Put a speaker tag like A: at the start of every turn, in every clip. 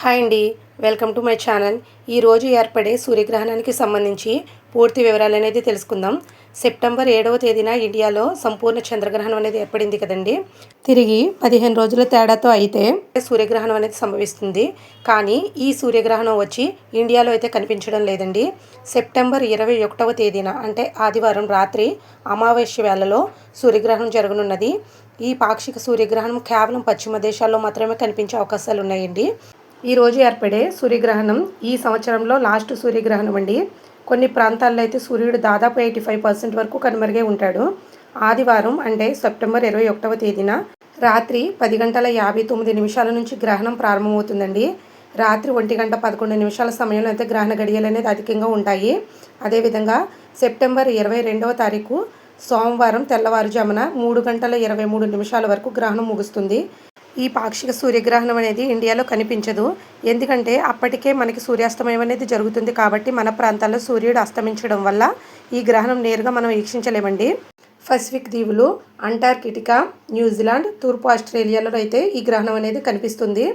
A: Hi అండి. Welcome to my channel. ఈరోజు ఏర్పడే సూర్యగ్రహణానికి సంబంధించి పూర్తి వివరాలు అనేది తెలుసుకుందాం. సెప్టెంబర్ ఏడవ తేదీన ఇండియాలో సంపూర్ణ చంద్రగ్రహణం అనేది ఏర్పడింది కదండి. తిరిగి పదిహేను రోజుల తేడాతో అయితే సూర్యగ్రహణం అనేది సంభవిస్తుంది. కానీ ఈ సూర్యగ్రహణం వచ్చి ఇండియాలో అయితే కనిపించడం లేదండి. సెప్టెంబర్ ఇరవై ఒకటవ తేదీన అంటే ఆదివారం రాత్రి అమావాస్య వేళలో సూర్యగ్రహణం జరగనున్నది. ఈ పాక్షిక సూర్యగ్రహణం కేవలం పశ్చిమ దేశాల్లో మాత్రమే కనిపించే అవకాశాలు ఉన్నాయండి ఈరోజు ఏర్పడే సూర్యగ్రహణం ఈ సంవత్సరంలో లాస్ట్ సూర్యగ్రహణం అండి. కొన్ని ప్రాంతాల్లో అయితే సూర్యుడు దాదాపు ఎయిటీ ఫైవ్ పర్సెంట్ వరకు కనుమరుగే ఉంటాడు. ఆదివారం అంటే సెప్టెంబర్ ఇరవై ఒకటవ తేదీన రాత్రి పది గంటల యాభై తొమ్మిది నిమిషాల నుంచి గ్రహణం ప్రారంభమవుతుందండి. రాత్రి ఒంటి గంట పదకొండు నిమిషాల సమయంలో అయితే గ్రహణ గడియలు అనేది అధికంగా ఉంటాయి. అదేవిధంగా సెప్టెంబర్ ఇరవై రెండవ తారీఖు సోమవారం తెల్లవారుజామున మూడు గంటల ఇరవై మూడు నిమిషాల వరకు గ్రహణం ముగుస్తుంది. ఈ పాక్షిక సూర్యగ్రహణం అనేది ఇండియాలో కనిపించదు. ఎందుకంటే అప్పటికే మనకి సూర్యాస్తమయం అనేది జరుగుతుంది కాబట్టి మన ప్రాంతాల్లో సూర్యుడు అస్తమించడం వల్ల ఈ గ్రహణం నేరుగా మనం వీక్షించలేమండి. పసిఫిక్ దీవులు అంటార్కిటికా న్యూజిలాండ్ తూర్పు ఆస్ట్రేలియాలో అయితే ఈ గ్రహణం అనేది కనిపిస్తుంది.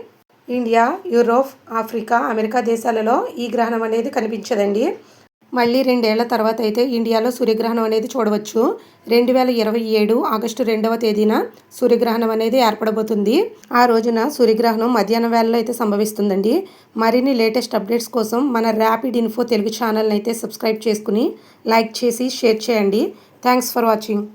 A: ఇండియా యూరోప్ ఆఫ్రికా అమెరికా దేశాలలో ఈ గ్రహణం అనేది కనిపించదండి. మళ్ళీ రెండేళ్ళ తర్వాత అయితే ఇండియాలో సూర్యగ్రహణం అనేది చూడవచ్చు. రెండు వేల ఇరవై ఏడు ఆగస్టు రెండవ తేదీన సూర్యగ్రహణం అనేది ఏర్పడబోతుంది. ఆ రోజున సూర్యగ్రహణం మధ్యాహ్నం వేళలో అయితే సంభవిస్తుందండి. మరిన్ని లేటెస్ట్ అప్డేట్స్ కోసం మన ర్యాపిడ్ ఇన్ఫో తెలుగు ఛానల్ని అయితే సబ్స్క్రైబ్ చేసుకుని లైక్ చేసి షేర్ చేయండి. Thanks for watching.